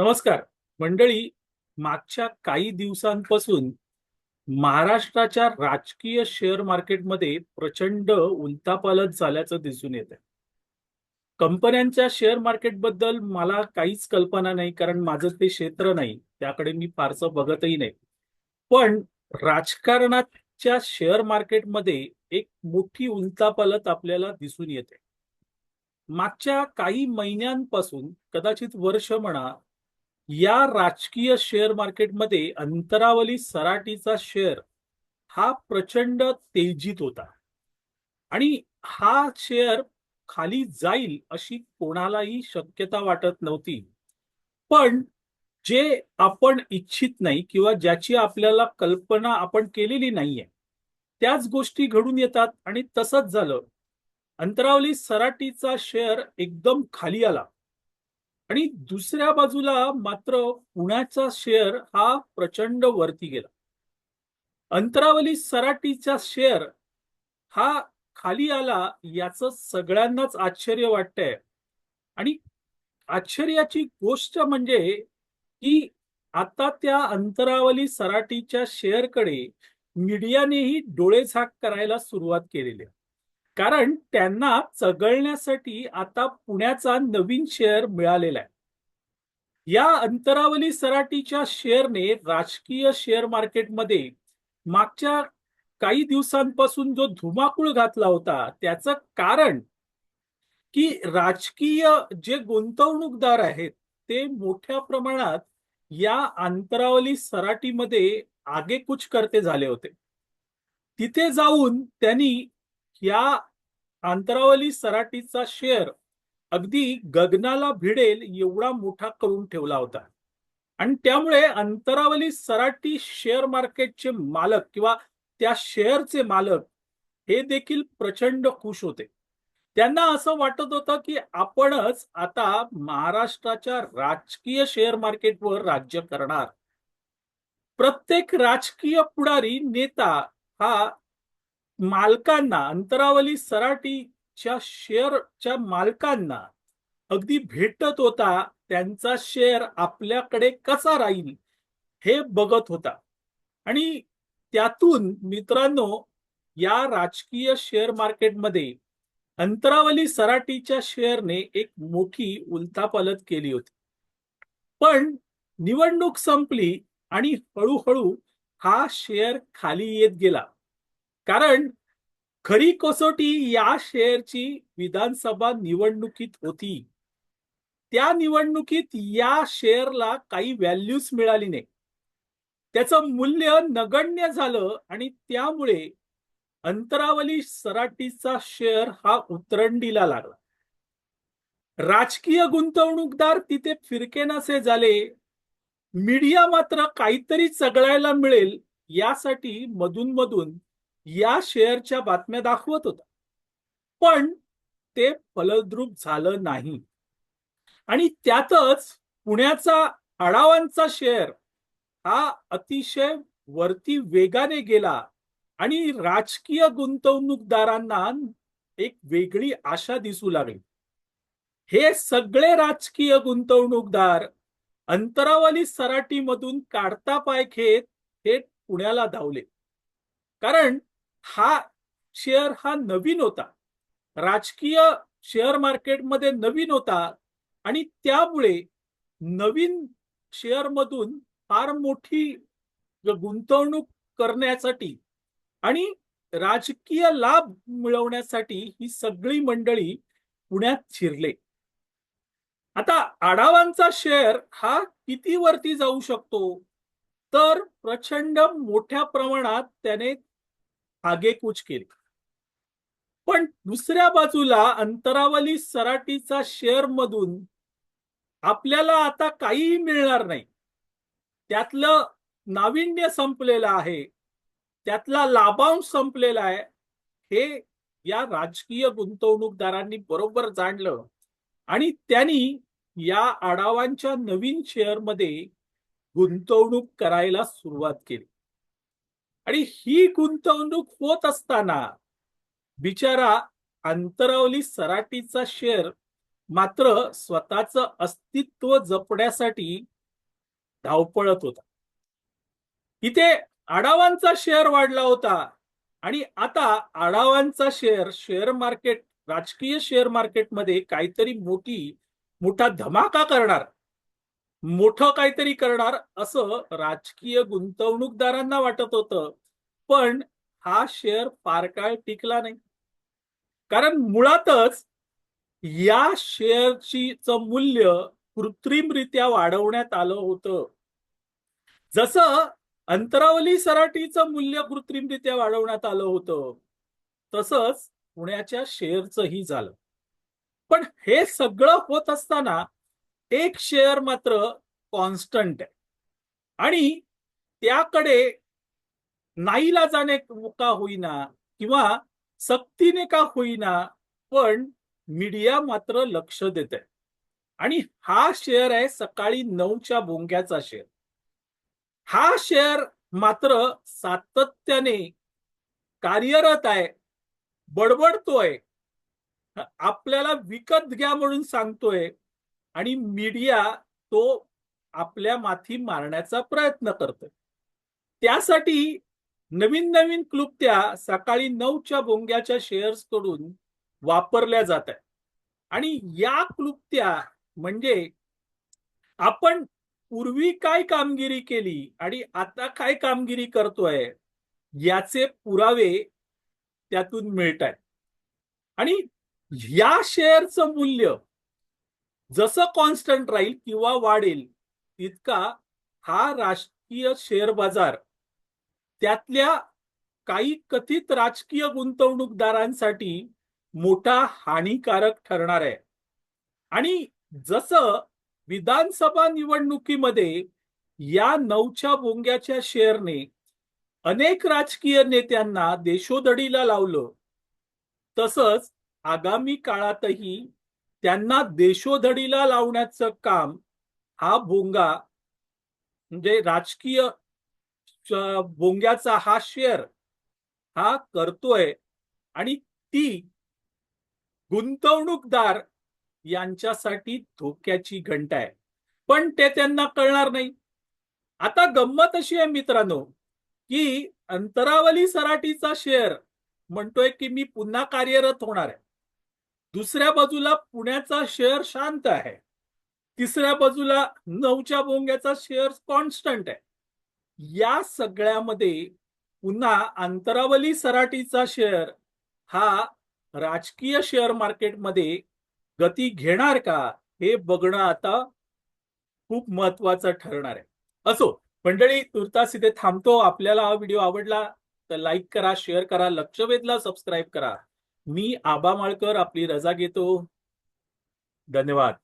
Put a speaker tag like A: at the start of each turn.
A: नमस्कार. मंडळी मागच्या काही दिवसांपासून महाराष्ट्राच्या राजकीय शेअर मार्केटमध्ये प्रचंड उलथापालथ झाल्याचं दिसून येत आहे कंपन्यांच्या शेअर मार्केटबद्दल मला काहीच कल्पना नाही कारण माझं ते क्षेत्र नाही त्याकडे मी फारसं बघतही नाही. पण राजकारणाच्या शेअर मार्केटमध्ये एक मोठी उलथापालथ आपल्याला दिसून येते. मागच्या काही महिन्यांपासून कदाचित वर्ष म्हणा या राजकीय शेअर मार्केटमध्ये अंतरावली सराटीचा शेअर हा प्रचंड तेजीत होता. आणि हा शेअर खाली जाईल अशी कोणालाही शक्यता वाटत नव्हती. पण जे आपण इच्छित नाही किंवा ज्याची आपल्याला कल्पना आपण केलेली नाहीये त्याच गोष्टी घडून येतात आणि तसंच झालं. अंतरावली सराटीचा शेअर एकदम खाली आला. आणि दुसऱ्या बाजूला मात्र पुण्याचा शेअर हा प्रचंड वरती गेला. अंतरावली सराटीचा शेअर हा खाली आला याचं सगळ्यांनाच आश्चर्य वाटतंय. आणि आश्चर्याची गोष्ट म्हणजे की आता त्या अंतरावली सराटीच्या शेअरकडे मीडियानेही डोळेझाक करायला सुरुवात केलेली आहे. कारण त्यांना चगळण्यासाठी आता पुण्याचा नवीन शेअर मिळालेला आहे. या अंतरावली सराटीच्या शेअरने राजकीय शेअर मार्केटमध्ये मागच्या काही दिवसांपासून जो धुमाकूळ घातला होता त्याचं कारण की राजकीय जे गुंतवणूकदार आहेत ते मोठ्या प्रमाणात या अंतरावली सराटीमध्ये आगेकूच करते झाले होते. तिथे जाऊन त्यांनी या अंतरावली सराटीचा शेअर अगदी गगनाला भिडेल एवढा मोठा करून ठेवला होता. आणि त्यामुळे अंतरावली सराटी शेअर मार्केटचे मालक किंवा त्या शेअरचे मालक हे देखील प्रचंड खुश होते. त्यांना असं वाटत होतं की आपणच आता महाराष्ट्राच्या राजकीय शेअर मार्केटवर राज्य करणार. प्रत्येक राजकीय पुढारी नेता हा मालकांना अंतरावली सराटीच्या शेअरच्या मालकांना अगदी भेटत होता त्यांचा शेअर आपल्याकडे कसा राहील हे बघत होता. आणि त्यातून मित्रांनो या राजकीय शेअर मार्केटमध्ये अंतरावली सराटीच्या शेअरने एक मोठी उलथापालत केली होती. पण निवडणूक संपली आणि हळूहळू हा शेअर खाली येत गेला. कारण खरी कसोटी या शेअरची विधानसभा निवडणुकीत होती. त्या निवडणुकीत या शेअरला काही व्हॅल्यूच मिळाली नाही. त्याचं मूल्य नगण्य झालं आणि त्यामुळे अंतरावली सराटीचा शेअर हा उतरंडीला लागला. राजकीय गुंतवणूकदार तिथे फिरकेनासे झाले. मीडिया मात्र काहीतरी चगळायला मिळेल यासाठी मधून मधून या शेअरच्या बातम्या दाखवत होता. पण ते फलद्रूप झालं नाही. आणि त्यातच पुण्याचा आडावांचा शेअर हा अतिशय वरती वेगाने गेला आणि राजकीय गुंतवणूकदारांना एक वेगळी आशा दिसू लागली. हे सगळे राजकीय गुंतवणूकदार अंतरावली सराटीमधून काढता पाय घेत हे पुण्याला धावले. कारण हा शेअर हा नवीन होता. राजकीय शेअर मार्केटमध्ये नवीन होता आणि त्यामुळे नवीन शेअरमधून फार मोठी गुंतवणूक करण्यासाठी आणि राजकीय लाभ मिळवण्यासाठी ही सगळी मंडळी पुण्यात शिरले. आता आढावांचा शेअर हा किती वरती जाऊ शकतो? तर प्रचंड मोठ्या प्रमाणात त्याने आगेकूच केली. पण दुसऱ्या बाजूला अंतरावली सराटीचा शेअर मधून आपल्याला आता काहीही मिळणार नाही. त्यातलं नाविन्य संपलेलं आहे. त्यातला लाभांश संपलेला आहे. हे या राजकीय गुंतवणूकदारांनी बरोबर जाणलं आणि त्यांनी या आढावांच्या नवीन शेअरमध्ये गुंतवणूक करायला सुरुवात केली. आणि ही गुंतवणूक होत असताना बिचारा अंतरावली सराटीचा शेअर मात्र स्वतःच अस्तित्व जपण्यासाठी धावपळत होता. इथे आडावांचा शेअर वाढला होता आणि आता आडावांचा शेअर शेअर मार्केट राजकीय शेअर मार्केटमध्ये काहीतरी मोठी मोठा धमाका करणार मोठं काहीतरी करणार असं राजकीय गुंतवणूकदारांना वाटत होतं. पण हा शेअर फार काळ टिकला नाही. कारण मुळातच या शेअरची मूल्य कृत्रिमरित्या वाढवण्यात आलं होतं. जसं अंतरावली सराटीचं मूल्य कृत्रिमरित्या वाढवण्यात आलं होतं तसंच पुण्याच्या शेअरचंही झालं. पण हे सगळं होत असताना एक शेअर मात्र कॉन्स्टंट आहे. आणि त्याकडे नाईला जाणे का होईना किंवा सक्तीने का होईना पण मीडिया मात्र लक्ष देत. आहे आणि हा शेअर आहे सकाळी नऊच्या बोंग्याचा शेअर हा शेअर मात्र सातत्याने कार्यरत आहे बडबडतोय आपल्याला विकत घ्या म्हणून सांगतोय आणि मीडिया तो आपल्या माथी मारण्याचा प्रयत्न करतोय. त्यासाठी नवीन नवीन क्लुप्त्या सकाळी नऊच्या बोंग्याच्या शेअर्सकडून वापरल्या जात आहेत. आणि या क्लुप्त्या म्हणजे आपण पूर्वी काय कामगिरी केली आणि आता काय कामगिरी करतोय याचे पुरावे त्यातून मिळत आहेत. आणि या शेअरचं मूल्य जसं कॉन्स्टंट राहील किंवा वाढेल तितका हा राष्ट्रीय शेअर बाजार त्यातल्या काही कथित राजकीय गुंतवणूकदारांसाठी मोठा हानिकारक ठरणार आहे. आणि जसं विधानसभा निवडणुकीमध्ये या नऊच्या बोंग्याच्या शेअरने अनेक राजकीय नेत्यांना देशोधडीला लावलं तसंच आगामी काळातही त्यांना देशोधडीला लावण्याचं काम हा भोंगा म्हणजे राजकीय बोंग्याचा हा शेअर हा करतोय आणि ती गुंतवणूकदार यांच्यासाठी धोक्याची घंटा आहे. पण ते त्यांना कळणार नाही. आता गंमत अशी आहे मित्रांनो की अंतरावली सराटीचा शेअर म्हणतोय की मी पुन्हा कार्यरत होणार आहे. दुसऱ्या बाजूला पुण्याचा शेअर शांत आहे. तिसऱ्या बाजूला नऊच्या बोंग्याचा शेअर कॉन्स्टंट आहे. या सगळ्यामध्ये पुन्हा अंतरावली सराटीचा शेअर हा राजकीय शेअर मार्केटमध्ये गती घेणार का हे बघणं आता खूप महत्वाचं ठरणार आहे. असो मंडळी तुर्तास इथे थांबतो. आपल्याला हा व्हिडिओ आवडला तर लाईक करा शेअर करा लक्ष वेधला सबस्क्राईब करा. मी आबा माळकर आपली रजा घेतो. धन्यवाद.